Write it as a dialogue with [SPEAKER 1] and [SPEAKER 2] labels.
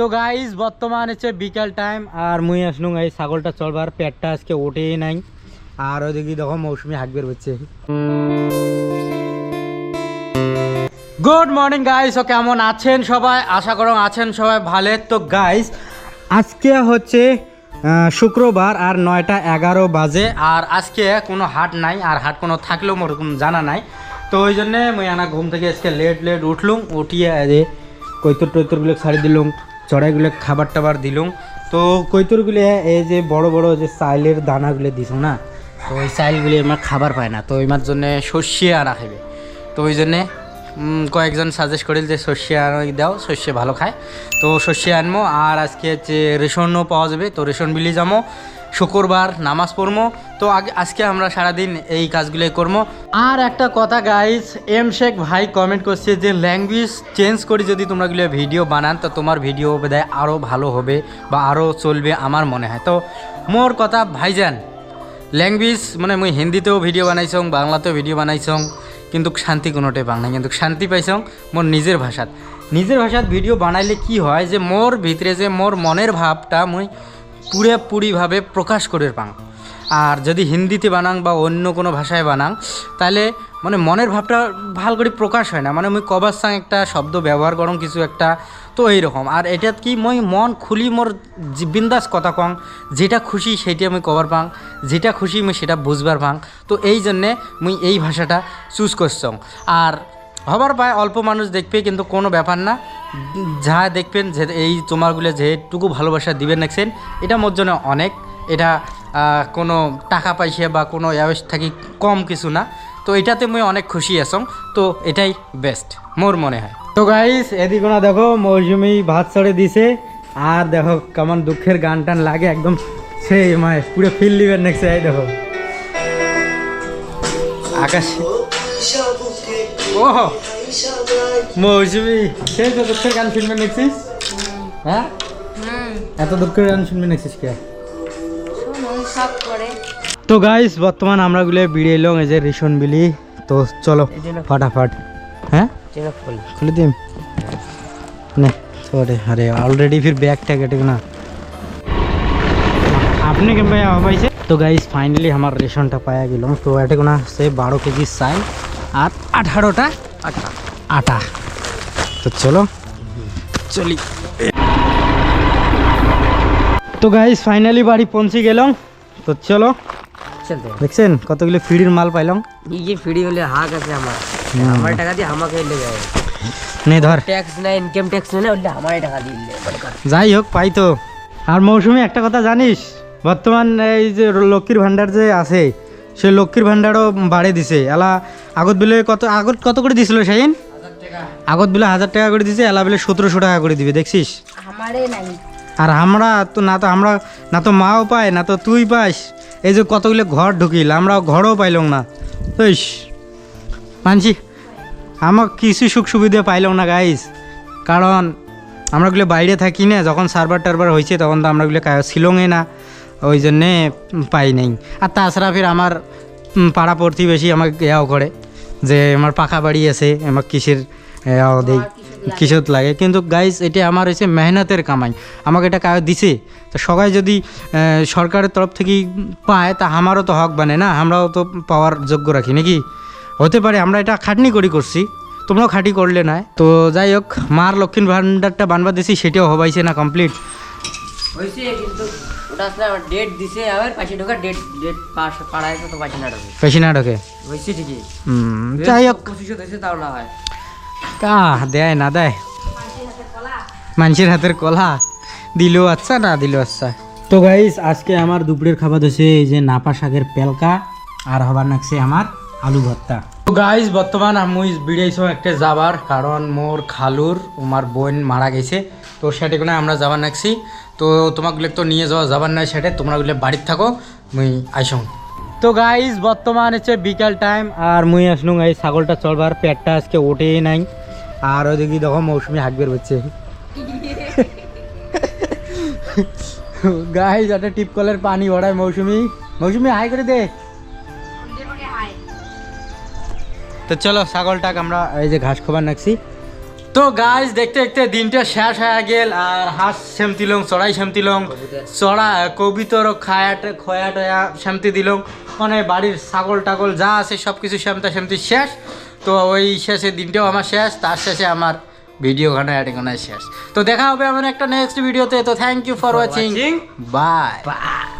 [SPEAKER 1] তো গাইজ বর্তমান হচ্ছে বিকাল টাইম আর মুই আসলুম এই ছাগলটা চলবার, পেটটা আজকে ওঠেই নাই। আর ওইদিকে দেখো মৌসুমি হাঁক বের হচ্ছে। গুড মর্নিং গাইস ও কেমন আছেন সবাই? আশা করো আছেন সবাই ভালো। তো গাইস আজকে হচ্ছে শুক্রবার, আর নয়টা এগারো বাজে, আর আজকে কোনো হাট নাই, আর হাট কোনো থাকলেও মোর জানা নাই। তো ওই জন্যে মুই আনা ঘুম থেকে আজকে লেট লেট উঠলুম, উঠিয়ে যে কৈতর টৈতরগুলো ছাড়ি দিলুম। চড়াইগুলো খাবার টাবার দিলুম। তো কৈতরগুলো, এই যে বড় বড় যে চাইলের দানাগুলো দিছ না, তো ওই চাইলগুলি আমার খাবার পায় না, তো ওইমার জন্যে শস্যে আনা খাবে তো ওই জন্যে কয়েকজন সাজেস্ট করিল যে শস্য আনো দাও শস্য ভালো খায়। তো শস্য আনব আর আজকে হচ্ছে রেশনও পাওয়া যাবে, তো রেশন বিলি যাব শুক্রবার নামাজ পড়ব তো আগে আজকে আমরা সারাদিন এই কাজগুলোই করব। আর একটা কথা গাইস এম শেখ ভাই কমেন্ট করছে যে ল্যাঙ্গুয়েজ চেঞ্জ করে যদি তোমরা গুলো ভিডিও বানান, তো তোমার ভিডিও বোধহয় আরও ভালো হবে বা আরও চলবে আমার মনে হয়। তো মোর কথা, ভাইজান ল্যাঙ্গুয়েজ মানে মুই হিন্দিতেও ভিডিও বানাইছং, বাংলাতেও ভিডিও বানাইছং, কিন্তু শান্তি কোনোটাই পাং না কিন্তু শান্তি পাইছং মোর নিজের ভাষাত। নিজের ভাষাত ভিডিও বানাইলে কি হয় যে, মোর ভিতরে যে মোর মনের ভাবটা মুই পুরোপুরিভাবে প্রকাশ করে পাং। আর যদি হিন্দিতে বানাং বা অন্য কোনো ভাষায় বানাং, তাহলে মানে মনের ভাবটা ভালো করে প্রকাশ হয় না। মানে মুই কবার সাং একটা শব্দ ব্যবহার করং, কিছু একটা, তো এইরকম। আর এটা কি মই মন খুলি মোর বিন্দাস কথা কং, যেটা খুশি সেইটা আমি কবার পাং, যেটা খুশি মুই সেটা বুঝবার পাং। তো এই জন্যে মুই এই ভাষাটা চুজ করছং। আর হবার পায় অল্প মানুষ দেখবে, কিন্তু কোনো ব্যাপার না। যা দেখবেন যে এই তোমারগুলো যেটুকু ভালোবাসা দিবেন দেখছেন এটা মোর জন্য অনেক। এটা কোনো টাকা পয়সা বা কোনো অ্যাওয়েস থাকি কম কিছু না। তো এটাতে মুই অনেক খুশি আছং। তো এটাই বেস্ট মোর মনে হয়। তো গাইস এদিকে না দেখো মৌসুমি ভাত ছড়ে দিছে। আর দেখো কেমন দুঃখের গান টান লাগে একদম। সেই মানে পুরো ফিল লিবেন নেক্সট এই দেখো। আকাশ। ও মৌসুমি সেই তো দুঃখের গান শুনবে নেক্সিস হ্যাঁ? এত দুঃখের গান শুনবে নেক্সিস কে?
[SPEAKER 2] করে।
[SPEAKER 1] তো গাইস বর্তমান আমরা গুলো বিড়ে এলাম এই যে রেশন বিলি। তো চলো ফটাফট। হ্যাঁ? খুলে। দিম। না সরে আরে অলরেডি ফির ব্যাগ ট্যাগ না। আপনি কেমন পাওয়া পাইছে তো গাইস ফাইনালি আমার রেশনটা পাওয়া গেল। তো এটা কোনা সে বারো কেজি চাই আর আঠারোটা
[SPEAKER 2] আটা।
[SPEAKER 1] আটা। তো চলো চলি। তো গাইস ফাইনালি বাড়ি পৌঁছে গেলাম। তো চলো। দেখছেন? কতগুলো ফ্রির মাল পাইলাম।
[SPEAKER 2] এই যে ফ্রি হলে হাক আছে আমার। আমার টাকা দিয়ে আমাকে এলে যায়।
[SPEAKER 1] নে ধর।
[SPEAKER 2] ট্যাক্স না ইনকাম ট্যাক্স না ওলে আমারই টাকা দিয়ে
[SPEAKER 1] যাই হোক পাই তো। আর মৌসুমি একটা কথা জানিস? বর্তমান এই যে লক্ষ্মীর ভান্ডার যে আছে সে লক্ষ্মীর ভান্ডারও বাড়ে দিছে। এলা আগত বিলে কত আগত কত করে দিছিল শাহিন? আগত বিলে হাজার টাকা করে দিছে এলা বিলে সতেরোশো টাকা করে দিবে। দেখছিস?
[SPEAKER 2] আমারে নাই।
[SPEAKER 1] আর আমরা তো না তো আমরা না তো মাও পায়, না তো তুই পাস। এই যে কতগুলো ঘর ঢুকিল আমরা ঘরও পাইলাম না। ইস, মানছি আমার কিছু সুখ সুবিধা পাইলাম না গাইস কারণ আমরাগুলো বাইরে থাকি না, যখন সার্ভার টারবার হয়েছে তখন তো আমরাগুলো শিলংয়ে না, ওই জন্যে পাই নাই। আর তাছাড়া ফির আমার পাড়া প্রতিবেশী আমাকে ইয়াও করে যে, আমার পাকা বাড়ি আছে আমার কিসের দেই। কিসত লাগে। কিন্তু গাইজ এটা আমার হচ্ছে মেহনতের কামাই। আমাকে এটা কাজ দিছে। তো সবাই যদি সরকারের তরফ থেকে পায় তা আমারও তো হক বানে না? আমরাও তো পাওয়ার যোগ্য রাখি নাকি? হতে পারে আমরা এটা খাটনি করি করছি। তোমরাও খাটি করলে না তো যাই হোক মার লক্ষ্মীর ভান্ডারটা বানবা দিছি সেটাও হবাইছে না কমপ্লিট
[SPEAKER 2] হয়েছে কিন্তু ওটা আসলে আমার ডেট দিছে আবার পাশে ঢোকা ডেট ডেট পাশ পাড়ায় তো পাশে না ঢোকে।
[SPEAKER 1] বেশি না ঢোকে।
[SPEAKER 2] হয়েছে ঠিকই।
[SPEAKER 1] হুম, যাই হোক।
[SPEAKER 2] পঁচিশশো দিয়েছে তাও না হয়।
[SPEAKER 1] কা দেয় না, দেয়। মানুষের হাতের কলা। দিলেও আচ্ছা না দিলেও আচ্ছা। তো গাইস আজকে আমার দুপুরের খাবার হচ্ছে এই যে নাপা শাকের পেলকা আর হবার নাকছে আমার আলু ভর্তা। তো গাইস বর্তমান আমি বিড়াইছো একটা যাবার, কারণ মোর খালুর আমার বোন মারা গেছে। তো সেটা কোনো আমরা যাবার নাকছি। তো তোমাগুলো তো নিয়ে যাওয়া যাবার নাই সেটা তোমরা গুলো বাড়িতে থাকো, মুই আইসং। তো গাইস বর্তমান হচ্ছে বিকাল টাইম আর মুই আসনু এই ছাগলটা চলবার, পেটটা আজকে ওঠেই নাই। আর ওইদিকে দেখো মৌসুমি হাঁক বের হচ্ছে গাইস যাতে টিপ কলের পানি ভরায় মৌসুমি। মৌসুমি, হাই করে দে। তো চলো ছাগলটাকে আমরা এই যে ঘাস খাবার নাকছি। তো গাছ দেখতে দেখতে দিনটা শেষ হয়ে গেল, আর হাঁস সেমতি লং, চড়াই সেমতি লং। চড়া, কবিতর, খায়াট খয়া টয়া সেমতি দিলং। মানে বাড়ির ছাগল টাগল যা আছে সব কিছু সেমতা সেমতি শেষ। তো ওই শেষে দিনটাও আমার শেষ তার শেষে আমার ভিডিও ঘণ্টা অ্যাডিং শেষ। তো দেখা হবে আমার একটা নেক্সট ভিডিওতে তো thank you for watching bye
[SPEAKER 2] bye.